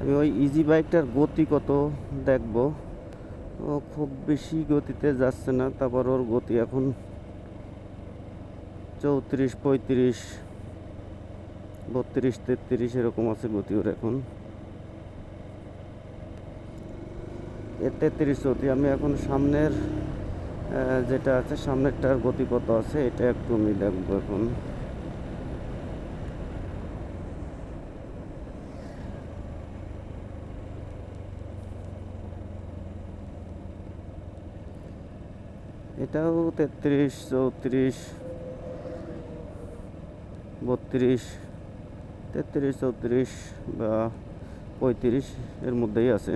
আমি ওই ইজি বাইকটার গতি কত দেখব? ও খুব বেশি গতিতে যাচ্ছে না, তারপর ওর গতি এখন চৌত্রিশ, পঁয়ত্রিশ, বত্রিশ, তেত্রিশ এরকম আছে গতি ওর এখন। তেত্রিশ চৌত্রিশ আমি এখন সামনের যেটা আছে সামনেরটার গতি কত আছে, এটা একটু আমি দেখব এখন। এটাও তেত্রিশ চৌত্রিশ বত্রিশ তেত্রিশ চৌত্রিশ বা পঁয়ত্রিশ এর মধ্যেই আছে।